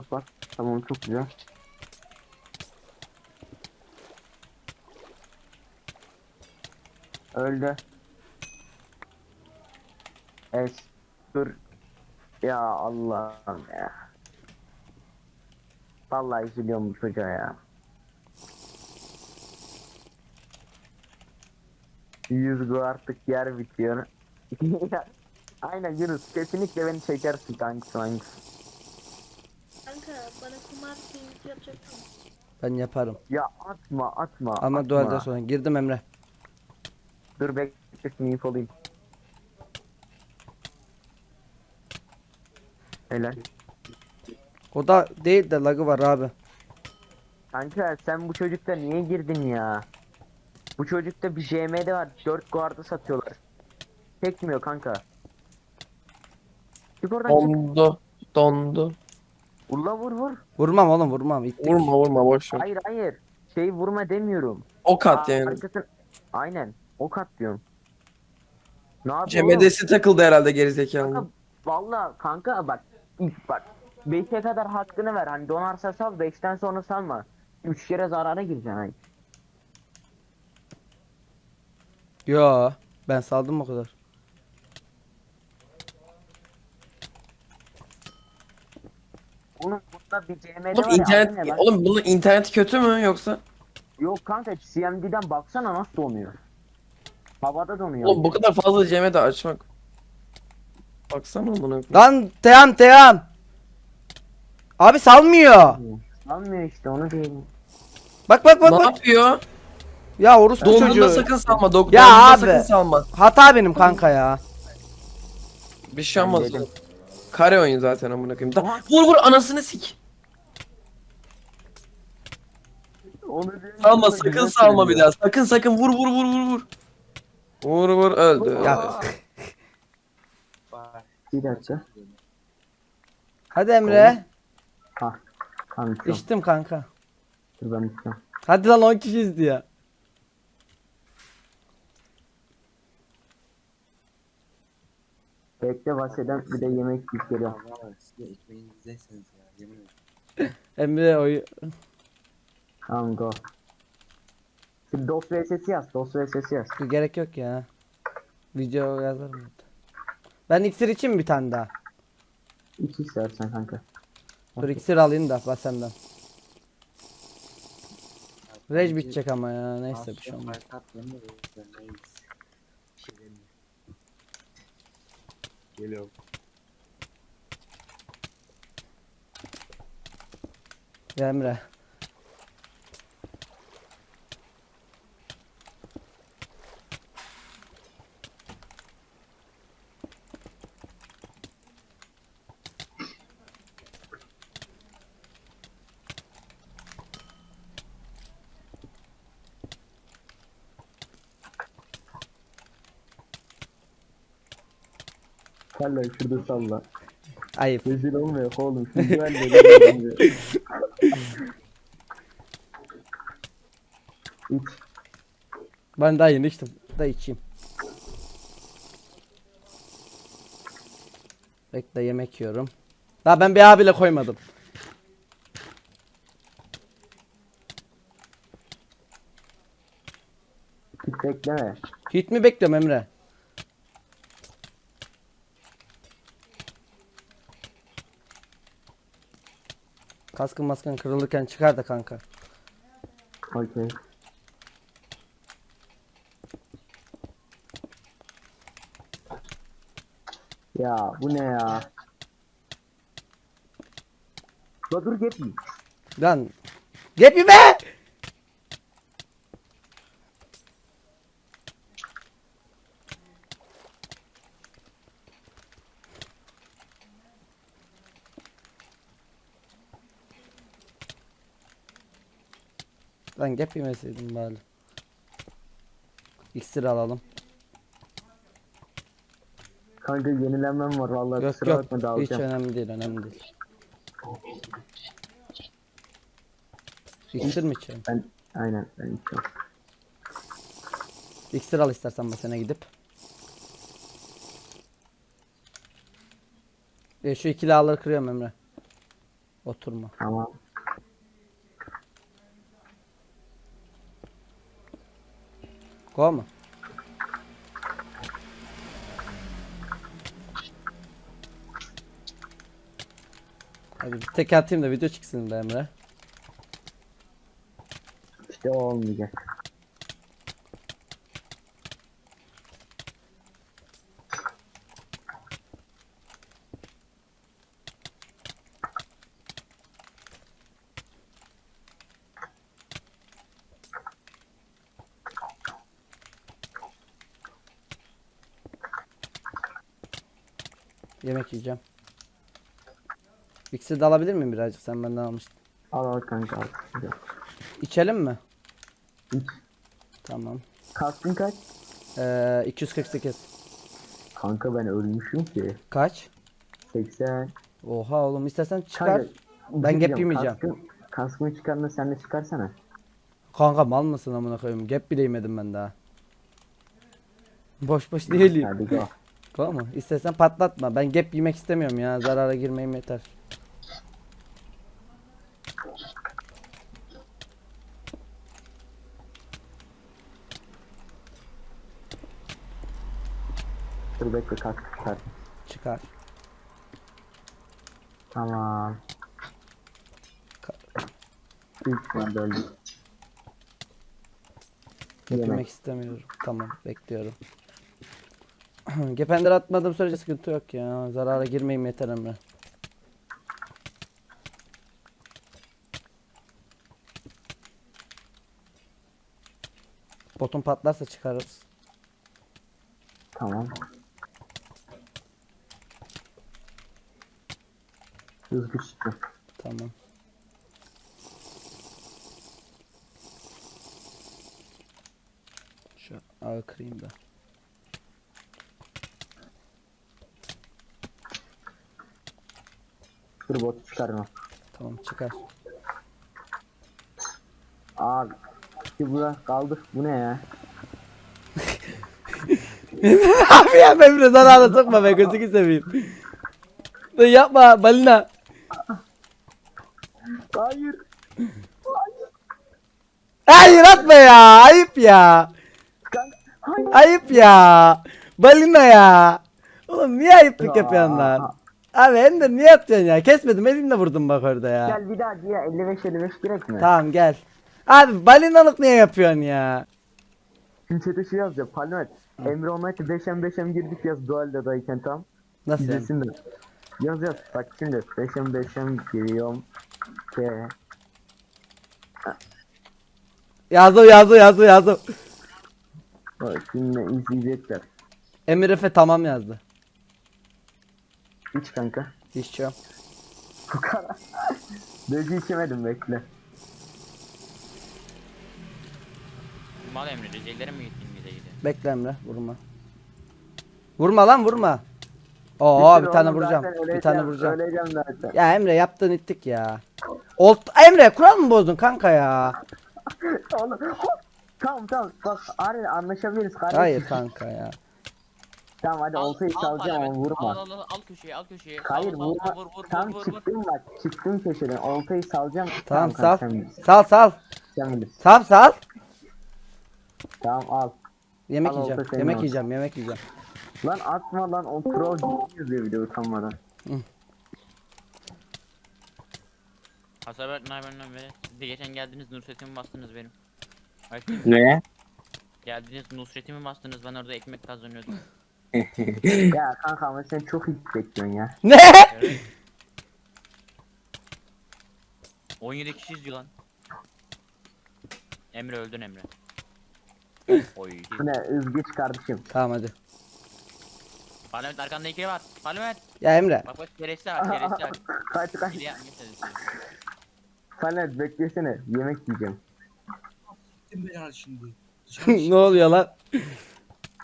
Bak bak. Tamam çok güzel. Öldü. Es. Dur. Ya Allah'ım ya. Vallahi üzülüyorum bu çocuğa ya. Yüz bu artık yer bitiyor. Aynen Yunus kesinlikle beni çekersin kankası hangisi. Kumar? Ben yaparım. Ya atma atma Ama atma. duelden sonra girdim Emre. Dur bekle sniff olayım. Helal. O da değil de lagı var abi. Kanka sen bu çocukta niye girdin ya? Bu çocukta bir JM'de var. 4 guardı satıyorlar. Çekmiyor kanka. Çık oradan çık. Dondu. Dondu. Ulla vur vur. Vurmam oğlum vurmam. İttik. Vurma vurma boş ver. Hayır hayır. Şey vurma demiyorum. Ok at Aa, yani. arkasın- Aynen. Ok at diyorum. Ne yapıyor oğlum? CMD'si takıldı herhalde gerizekalı. Kanka valla kanka bak ilk bak 5'e kadar hakkını ver hani donarsa sal 5'ten sonra salma 3 kere zarara gireceksin hani. Yo. Ben saldım o kadar. Bunda bir CM'de Oğlum var ya, adı internet, ne lan? oğlum bunun interneti kötü mü yoksa? Yok kanka CMD'den baksana nasıl donuyor. Havada donuyor. Oğlum bu kadar fazla CMD açmak. Baksana bunu. Lan Teyan Teyan. Abi salmıyor. Almıyor işte onu diyelim. Bak bak bak Ne bak. yapıyor? Ya orospu Donduğunda çocuğu. sakın salma. Dok Ya donduğunda abi. sakın salma. Hata benim kanka ya. Bir şey Ben olmaz. dedim. Kare oyun zaten amına koyayım. Da-. Vur vur anasını sik. Onu diyelim. Salma sakın salma bir daha. Sakın sakın vur vur vur vur vur. Vur vur öldü. Ya. Bir dakika. Hadi Emre. Ha. Kanka. İçtim kanka. Dur ben biteceğim. Hadi lan 10 kişi izdi ya. Bekle bahseden bir de yemek yiyip geliyorum. Valla siz de ekmeğinizdesiniz ya yemin ederim. Emre oyu. Tamam go. Şimdi DOS VS'si yaz. DOS VS'si yaz. Gerek yok ya. Video yazarım. Ben iksir için mi bir tane daha? İki istersen kanka. Dur iksir alayım da bak senden. Rej bitecek ama ya neyse bir şey olmaz. Fark atmıyorum da ben de iyiyiz. Bir şey demiyorum. Geliyorum. Ya Emre. Salla şurada salla. Ayıp. Rezil olmuyor oğlum. Şu güven de İç. Ben daha yeni içtim. Da içeyim. Bekle yemek yiyorum. Daha ben bir bile koymadım. Hiç bekleme. Hit mi bekliyorum Emre? Kaskın maskın kırılırken çıkar da kanka. Okey. Ya bu ne ya? La dur gitme. Lan. Gep be! Lan gep yemeseydim bari. İksir alalım. Kanka yenilenmem var vallahi Yok kusura yok bakma hiç dağılacağım. önemli değil önemli değil. İksir mi içelim? Ben aynen ben içiyorum. İksir al istersen basene gidip. E, şu ikili ağları kırıyorum Emre. Oturma. Tamam. Mu? Hadi bir tek atayım da video çıksın be Emre. İşte olmayacak. Yemek yiyeceğim. İkisi de alabilir miyim birazcık? Sen benden almıştın. Al al kanka al. İçelim mi? İç. Tamam. Kaskın kaç? Ee, 248. Kanka ben ölmüşüm ki. Kaç? 80. Oha oğlum istersen çıkar. Kanka, Ben şey gap diyeceğim, yemeyeceğim. Kaskın, kaskını çıkarma sen de çıkarsana. Kanka mal mısın amına koyayım? Gap bile yemedim ben daha. Boş boş değilim. Hadi go. Tamam mı? İstersen patlatma. Ben gap yemek istemiyorum ya. Zarara girmeyeyim yeter. Dur bekle kask çıkar. Çıkar. Tamam. Üç ben öldüm. Yemek Yemek. istemiyorum. Tamam bekliyorum. Gepender atmadığım sürece sıkıntı yok ya. Zarara girmeyeyim yeter Emre. Botun patlarsa çıkarırız. Tamam. Hızlı çıktı. Tamam. Şu ağı kırayım da. Dur botu çıkarma. Tamam çıkar. Abi. Şimdi burada kaldık. Bu ne ya? Abi ya Emre zarara sokma be gözünü seveyim. Lan yapma balina. Hayır. Hayır atma ya ayıp ya. Ayıp ya. Balina ya. Oğlum niye ayıplık Ya. Abi Ender niye atıyorsun ya? Kesmedim elimle vurdum bak orada ya. Gel bir daha diye 55 55 gerek mi? Tamam gel. Abi balinalık niye yapıyorsun ya? Şimdi chat'e şey yazacağım. Palmet. Emre Onlight'ı 5'em 5'em girdik yaz dualdadayken tam. Nasıl yani? İzlesinler. Yaz yaz. Bak şimdi 5'em 5'em giriyorum. Ke. Yazdı yazdı yazdı yazdı. Bak şimdi izleyecekler. Emir Efe tamam yazdı. İç kanka. İşçiyorum. Bu kadar. Döcü içemedim bekle. Mal Emre Rize'lere mi gittin gide gide? Bekle Emre vurma. Vurma lan vurma. Oo Bitir bir tane vuracağım. Bir tane vuracağım. Öleceğim zaten. Ya Emre yaptığın ittik ya. Olt Emre kural mı bozdun kanka ya? Oğlum. Tamam tamam bak anlaşabiliriz kardeşim. Hayır kanka ya. Tamam hadi oltayı salacağım ama vurma. Al al al al köşeye al köşeye. Hayır vurma. sal, Vur vur Tam vur vur vur. çıktım bak. Çıktım köşeden. Oltayı salacağım. Tamam kanka, sal. Sal sal. Sen bilirsin. Sal sal. Tamam al. Yemek Al, yiyeceğim. Yemek olsun. yiyeceğim. Yemek yiyeceğim. Lan atma lan o troll gibi yazıyor bir de utanmadan. Hasar Nayman'dan beri. Siz de geçen geldiniz Nusret'imi bastınız benim. Ne? geldiniz Nusret'imi bastınız ben orada ekmek kazanıyordum. ya kanka ama sen çok iyi bekliyorsun ya. Ne? Evet. 17 kişiyiz lan. Emre öldün Emre. Oy. Bu ne üzgeç kardeşim. Tamam hadi. Parlament arkanda ikili var. Parlament. Ya Emre. Bak bak keresi var keresi var. kaç kaç. Yapmayı. Falan beklesene yemek yiyeceğim. Gittim ben al şimdi. Dışarı ne oluyor lan?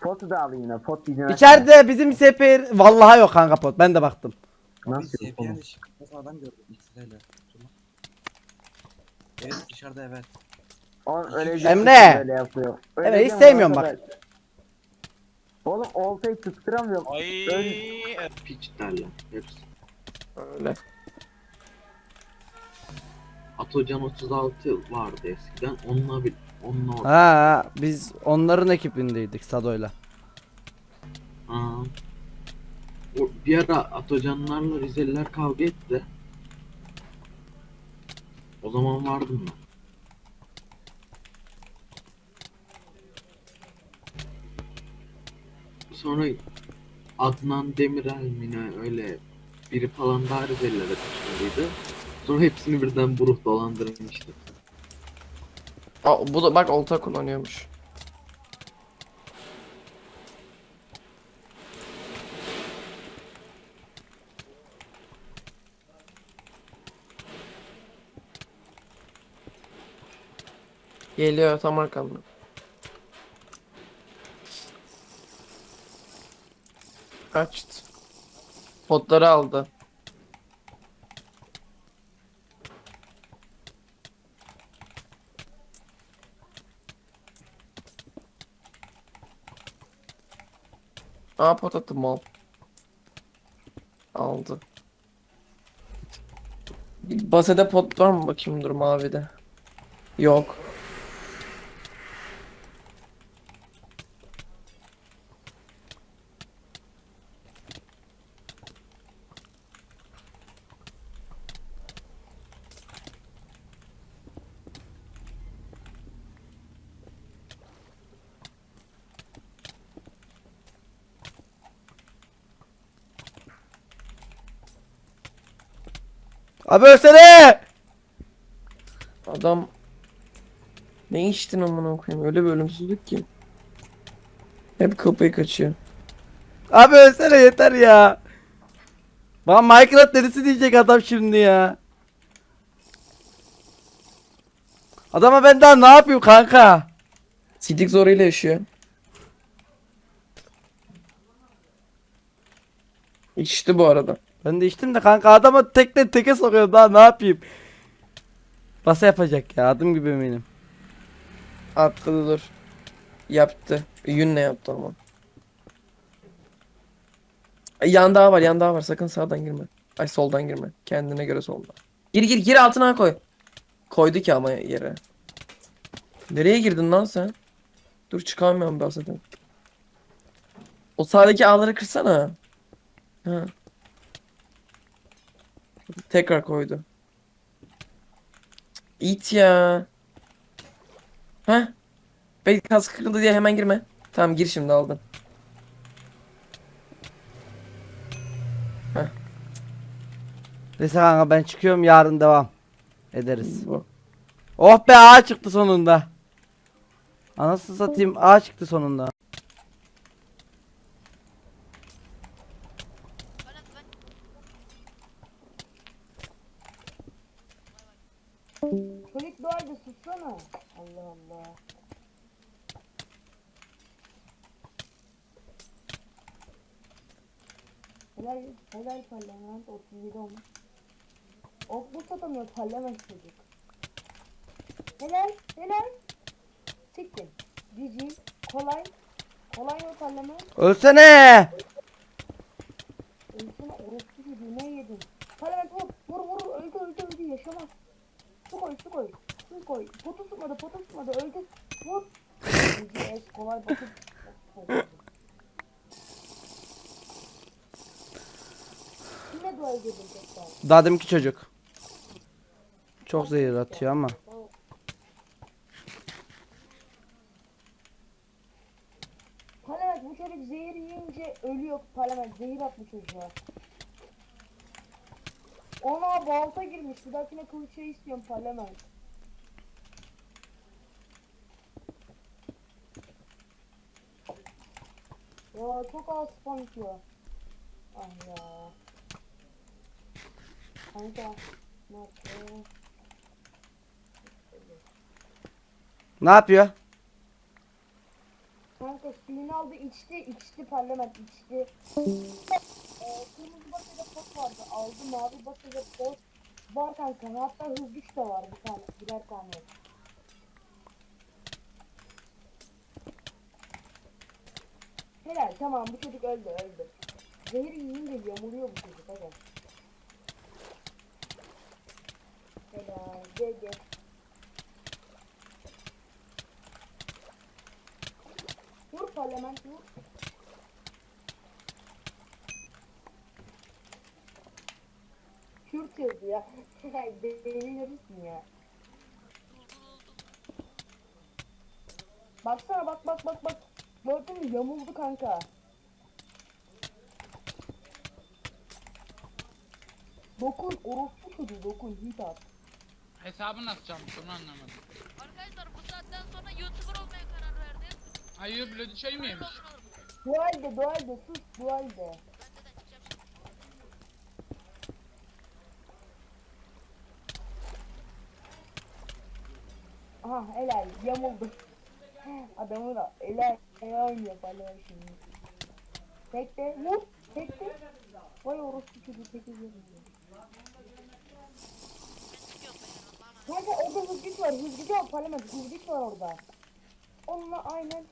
Potu da alayım ya pot yiyeceğim. İçeride bizim sefer vallahi yok kanka pot. Ben de baktım. Nasıl yok oğlum? Adam gördüm X-Ray'la. Evet dışarıda evet. Öyle Emre! Böyle yapıyor. Emre, hiç diyeceğim sevmiyorum arkadaş. Oğlum oltayı tutturamıyorum. Ay. Öl- Piçlerle. Hepsi. Öyle. Atocan 36 vardı eskiden. Onunla bir onunla orada. Ha, biz onların ekibindeydik Sado'yla. Aa. O, bir ara Atocanlarla Rizeliler kavga etti. O zaman vardım ben. Sonra Adnan Demirel mi ne öyle biri falan daha Rizelilere taşındıydı. Sonra hepsini birden buruh dolandırmıştı. Aa, bu da bak olta kullanıyormuş. Geliyor tam arkamda. Kaçtı. Potları aldı. Aa pot attı mal. Aldı. Basede pot var mı bakayım dur mavide. Yok. Abi ölsene! Adam ne içtin amına koyayım öyle bir ölümsüzlük ki. Hep kapıyı kaçıyor. Abi ölsene yeter ya. Bana Minecraft neresi diyecek adam şimdi ya. Adama ben daha ne yapayım kanka? Sidik zoruyla yaşıyor. İçti bu arada. Ben de içtim de kanka adama tekne teke sokuyorum daha ne yapayım? Nasıl yapacak ya adım gibi eminim. Atladı dur. Yaptı. Yünle yaptı ama. Yan daha var yan daha var sakın sağdan girme. Ay soldan girme. Kendine göre soldan. Gir gir gir altına koy. Koydu ki ama yere. Nereye girdin lan sen? Dur çıkamıyorum ben zaten. O sağdaki ağları kırsana. Ha. Tekrar koydu. İt ya. Heh. Belki kask kırıldı diye hemen girme. Tamam gir şimdi aldın. Neyse kanka ben çıkıyorum yarın devam ederiz. Bu. Oh be ağa çıktı sonunda. Anasını satayım ağa çıktı sonunda. Parlament 37 olmuş. Ok bu satamıyor parlament çocuk. Helal, helal. Siktim. Cici, kolay. Kolay mı parlament? Ölsene! Ölsene orospu çocuğu ne yedin? Parlament vur, vur vur öldü öldü öldü yaşamaz. Su koy su koy. Su koy. Potu sıkmadı potu sıkmadı öldü. Vur. Cici es kolay bakın. Daha deminki çocuk. Çok zehir atıyor ama. Parlament bu çocuk zehir yiyince ölüyor parlament zehir at bu çocuğa. Ona balta girmiş bir dahakine kılıç şey istiyorum parlament. Ya çok az spam itiyor. Ah ya. Kanka ne yapıyor? Kanka suyunu aldı içti içti parlament içti. Ee, kırmızı basıda pot vardı aldı mavi basıda pot var kanka hatta hız güç de var bir tane birer tane. Helal tamam bu çocuk öldü öldü. Zehir yiyince yamuruyor bu çocuk hadi. Helal. GG. Vur parlament vur. Kürt yazdı ya. Delirsin ya. Baksana bak bak bak bak. Gördün mü yamuldu kanka. Dokun orospu çocuğu dokun hit at. Hesabı nasıl çalmış onu anlamadım. Arkadaşlar bu saatten sonra YouTuber olmaya karar verdim. Ayı böyle şey mi yemiş? Dualde dualde sus dualde. Ben neden çıkacağım şimdi? Aha helal yamuldu. Adamı da helal helal oynuyor falan şimdi. Tekte vur tekte. Vay orospu çocuğu tekte vurdu. Ben çıkıyorum ben Allah'ım. Kanka orada hızgıç var hızgıç var parlament hızgıç var orada. Onunla aynen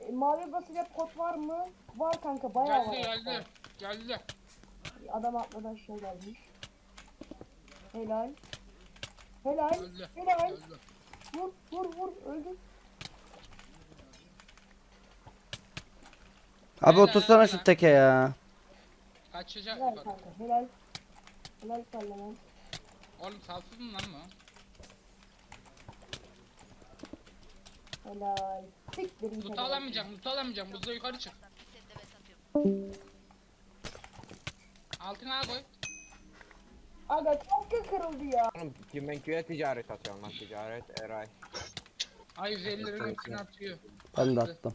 e, mavi basacak kod var mı? Var kanka bayağı var. Geldi geldi. Geldi. Adam atladı aşağı gelmiş. Helal. Helal. Öldü. Helal. Öldü. Vur vur vur öldü. Abi otursana şu teke ya. Kaçacak Helal kanka helal. Helal parlament. Oğlum salsız mı lan bu? Helal. Siktirin Loot alamayacağım, loot alamayacağım. Buzda yukarı çık. Ben. Altına koy. Aga çok kırıldı ya. Kimenkü'ye ticaret atıyorum lan ticaret Eray. Ay 150 liranın hepsini atıyor. Ben de Attı. attım.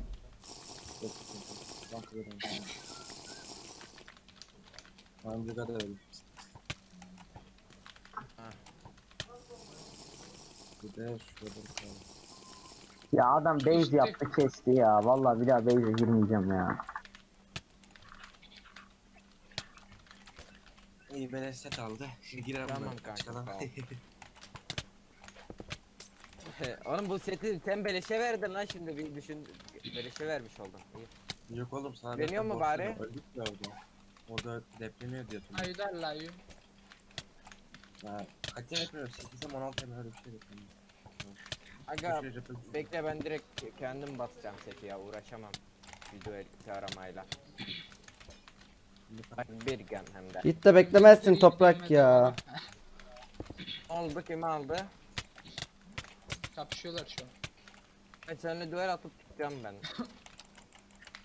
Önce de öyle. Bir de şurada bir tane. Ya adam base yaptı kesti ya. Vallahi bir daha base'e girmeyeceğim ya. İyi beleş set aldı. Şimdi girer Tamam bunlar. kanka, Çıkalım. tamam. Oğlum bu seti sen beleşe verdin lan şimdi bir düşün. Beleşe vermiş oldun. İyi. Yok oğlum sana Deniyor zaten mu borçlu bari? da Öldük ya orada. Orada depremiyor diye hatırlıyorum. Ayı derler ayı. Ya kaç tane yapmıyorum? 8 mi 16 mi öyle bir şey yapıyorum. Aga bekle ben direkt kendim basacağım seti ya uğraşamam. Video editi aramayla. Bir gen hem de. Git de beklemezsin toprak ya. bana. Oldu kimi aldı? Kapışıyorlar şu an. Ben seninle duel atıp çıkacağım ben.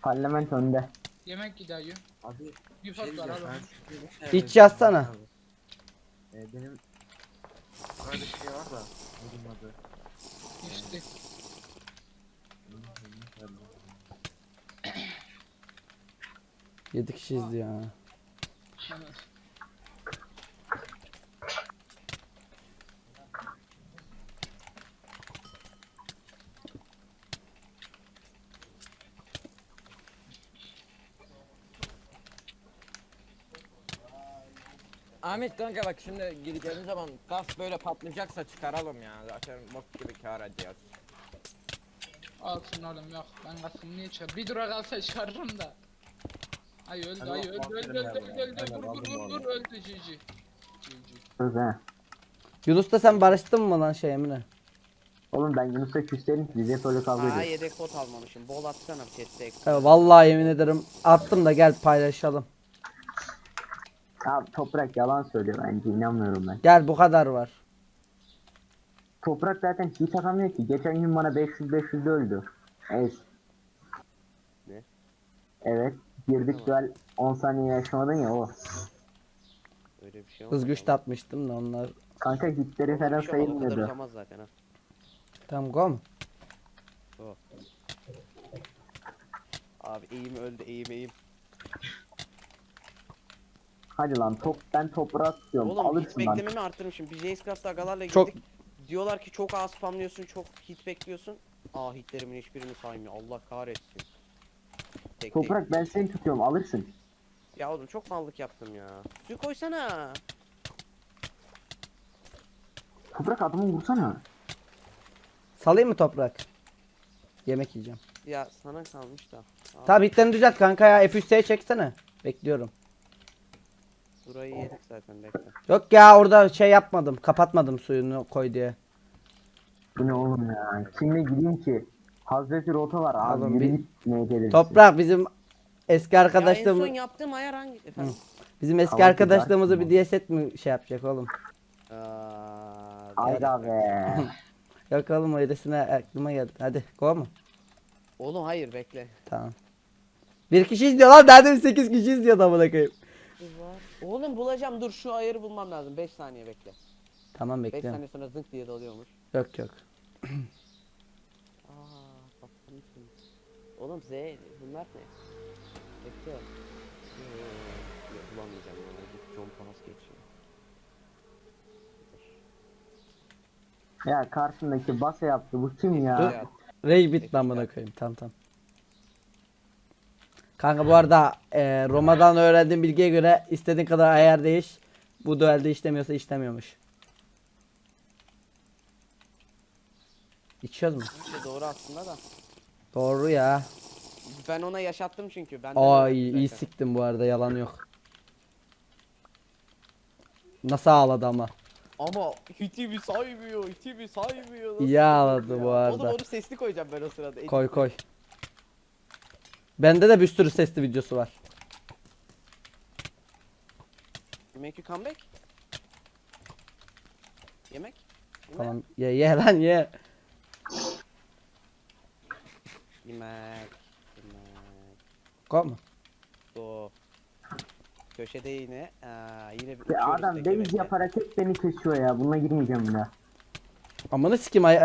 Parlament önde. Yemek gidiyor. Abi Bir şey fot var diyeceğim, ben Hiç yapayım. yazsana. Abi. Ee, benim 7 kişi izliyor ha. Ahmet kanka bak şimdi gireceğimiz zaman gaz böyle patlayacaksa çıkaralım ya. Zaten bok gibi kar ediyoruz. Alsın oğlum yok ben kasım niye çıkar? Bir dura kalsa çıkarırım da. Ay öldü ay öldü öldü öldü öldü öldü. Vur vur vur vur öldü. GG. Sus he. Yunus'ta sen barıştın mı lan şey Emine? Oğlum ben Yunus'la küsterim ki bize böyle kavga Aa yedek bot almamışım. Bol atsana bir chest'e. Ya vallahi yemin ederim attım da gel paylaşalım. Abi toprak yalan söylüyor bence inanmıyorum ben. Gel bu kadar var. Toprak zaten hiç atamıyor ki. Geçen gün bana 500 500 öldü. Evet. Ne? Evet. Girdik duel 10 saniye yaşamadın ya o. Öyle bir şey Hız güç de atmıştım da onlar. Kanka hitleri falan sayılmıyordu. zaten ha. Tamam go mu? Abi eğim öldü eğim eğim. Hadi lan top ben toprağa tutuyorum. Oğlum Alırsın lan. beklememi arttırmışım. Bir Jace agalarla girdik. Çok- Diyorlar ki çok az spamlıyorsun, çok hit bekliyorsun. Aa hitlerimin hiçbirini saymıyor. Allah kahretsin. Tek. Toprak ben seni tutuyorum alırsın. Ya oğlum çok mallık yaptım ya. Suyu koysana. Toprak adamı vursana. Salayım mı toprak? Yemek yiyeceğim. Ya sana kalmış da. Aa, Tamam hitlerini düzelt kanka ya. F3'e çeksene. Bekliyorum. Burayı yedik zaten bekle. Yok ya orada şey yapmadım. Kapatmadım suyunu koy diye. Bu ne oğlum ya? Kimle gideyim ki? Hazreti Rota var abi. Oğlum bir-. Toprak bizim eski Ya en arkadaşlığımız son yaptığım ayar hangi? Efendim? bizim eski Hava arkadaşlığımızı güzel. bir diye set mi şey yapacak oğlum? Aa, Ayda be. Yok oğlum öylesine aklıma geldi. Hadi go mu? Oğlum hayır bekle. Tamam. Bir kişi izliyor lan. Nerede 8 kişi izliyor da amına koyayım. Oğlum bulacağım dur şu ayarı bulmam lazım. 5 saniye bekle. Tamam 5 bekliyorum. saniye sonra zınk diye dalıyormuş. Yok yok. Aa patlamışsın. Oğlum Z bunlar ne? Bekle. Ee, yok, bulamayacağım ya. Git John Pass geçiyor. Ya karşındaki basa yaptı. Bu kim ya? Ray bit lan bana koyayım. Tamam tamam. Kanka bu arada e, Roma'dan öğrendiğim bilgiye göre istediğin kadar ayar değiş. Bu duelde işlemiyorsa işlemiyormuş. İçiyoruz mu? işte doğru aslında da. Doğru ya. Ben ona yaşattım çünkü. Ben Aa iyi, iyi siktim bu arada yalan yok. Nasıl ağladı ama. Ama hitimi saymıyor, hitimi saymıyor. Nasıl İyi ağladı ya? bu arada. Oğlum onu sesli koyacağım ben o sırada. Koy koy. Bende de bir sürü sesli videosu var. Make you come back? Yemek? Yemek? Tamam ye ye lan ye. Yemek. Yemek. Go mu? Do. Köşede yine. Aa, yine bir Ya uçuyoruz adam tek base yemekle. yaparak hep beni kesiyor ya. Bununla girmeyeceğim bir daha. Amına sikim ay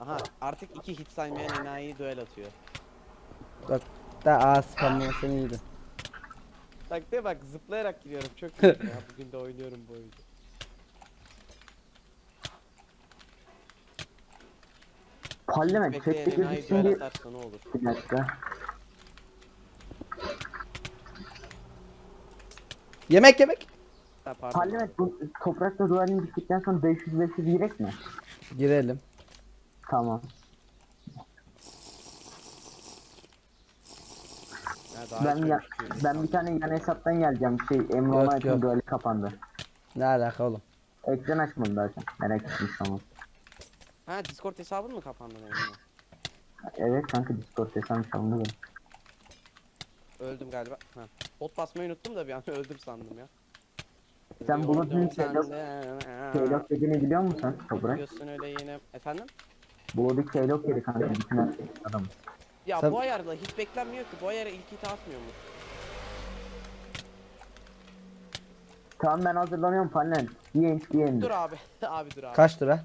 Aha artık iki hit saymayan enayi duel atıyor. da aa spamlama seni iyiydi. Bak de bak zıplayarak giriyorum çok iyi ya bugün de oynuyorum bu oyunu. Parlament Bekleyen chatte enayi gözüksün duel diye... atarsa ne olur? Bir dakika. Yemek yemek. Ha pardon. Parlament bu toprakla duvarını bittikten sonra 500-500 girek mi? Girelim. Tamam. Ha, daha Ben ya, ben bir tane yan hesaptan geleceğim. Şey Emre Yok, böyle kapandı. Ne alaka oğlum? Ekran açmadım zaten. Merak ettim tamam. Ha Discord hesabın mı kapandı benim? Evet kanka Discord hesabım çalındı benim. Öldüm galiba. Ha. Bot basmayı unuttum da bir an öldüm sandım ya. Sen bunu Gördüm dün Keylog, sende. Keylog dediğini biliyor musun Toprak? Diyorsun öyle yine. Efendim? Bloody Keylog dedi kanka bütün şey adam. Ya Sen- bu ayarla hiç beklenmiyor ki. Bu ayara ilk hit atmıyormuş. Tamam ben hazırlanıyorum Parlament. Yenç diyelim. Dur abi. abi dur abi. Kaç lira?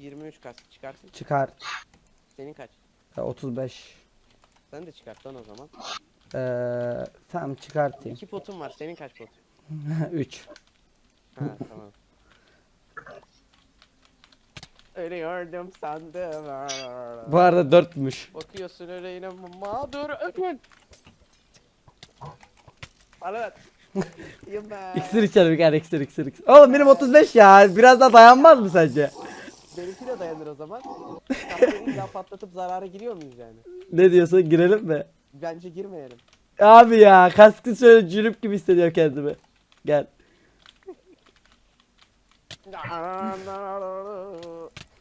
23 kaç çıkarsın. Çıkar. Senin kaç? Ya 35. Sen de çıkart lan o zaman. Ee, tamam çıkartayım. İki potun var. Senin kaç pot? 3. Ha tamam. Öyle gördüm sandım. Bu arada 4'müş. Bakıyorsun öyle yine mağdur öpün. Evet. Yemek. İksir içelim kere iksir iksir iksir. Oğlum benim 35 ya. Biraz daha dayanmaz mı sence? Benimki de dayanır o zaman. Kafayı illa patlatıp zarara giriyor muyuz yani? Ne diyorsun girelim mi? Bence girmeyelim. Abi ya kaskı şöyle cürüp gibi hissediyorum kendimi. Gel.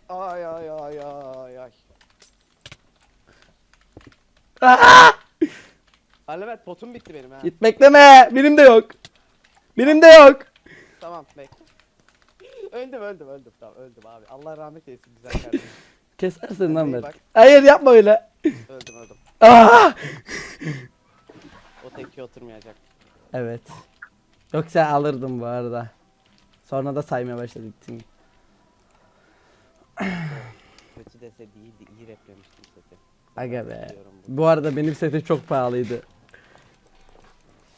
Ay ay ay ay ay. Aa! Alemet potum bitti benim ha. Git bekleme. Benim de yok. Benim de yok. Tamam bekle. Öldüm öldüm öldüm tamam öldüm abi. Allah rahmet eylesin güzel kardeşim. Kesersin lan İyi bak. Hayır yapma öyle. öldüm öldüm. Aa! O teki oturmayacak. Evet. Yoksa alırdım bu arada. Sonra da saymaya başladık. Tim. Kötü dese değildi iyi replemiştim seti. Aga be. Biliyorum bu. Bu arada benim setim çok pahalıydı.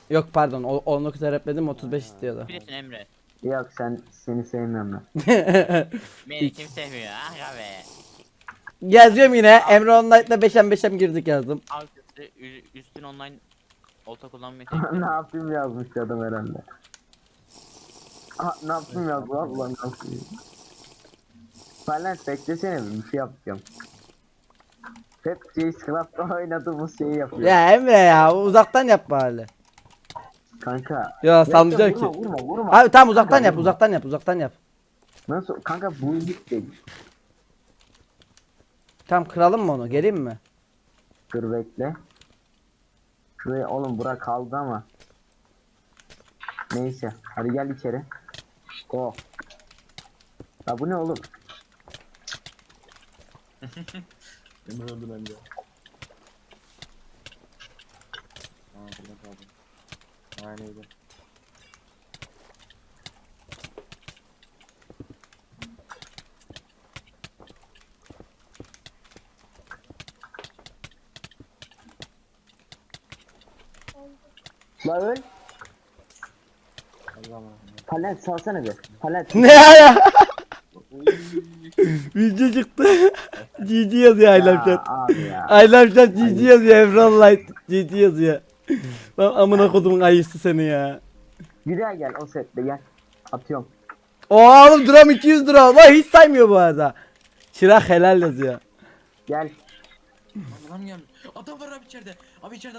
Yok pardon. O 19 repledim 35 istiyordu. Bilirsin Emre. Yok sen seni sevmiyorum ben. Beni kim sevmiyor aga be. Yazıyorum yine. Emre Onlight'la 5'em 5'em girdik yazdım. Alt üstü ü- üstün online olta kullanmayı ne yapayım yazmış adam herhalde. Aa, ne yapayım yazdı Allah ne yapayım. Parlament beklesene bir bir şey yapacağım. Hep şey Scrap'ta oynadığımız şeyi yapıyor. Ya Emre ya uzaktan yap bari. Kanka. Ya sanacak ki. Vurma vurma vurma. Abi tamam uzaktan Kanka, yap vurma. uzaktan yap uzaktan yap. Nasıl? Kanka bu gitti. Tamam kıralım mı onu geleyim mi? Dur bekle. Şuraya oğlum bura kaldı ama. Neyse. Hadi gel içeri. Go. Ya bu ne oğlum? Beni öldüren ya. Aa burada kaldım. Aynıydı. La öl. Allah'ım. Talent salsana bir. Talent. Ne ya? Video çıktı. GG yazıyor I love chat. abi ya. I love chat GG yazıyor Evron Light. GG yazıyor. Lan amına kodumun ayısı seni ya. Bir daha gel o sette gel. Atıyorum. Oha oğlum dram 200 lira. Lan hiç saymıyor bu arada. Çırak helal yazıyor. Gel. Adam gelmiş. Adam var abi içeride. Abi içeride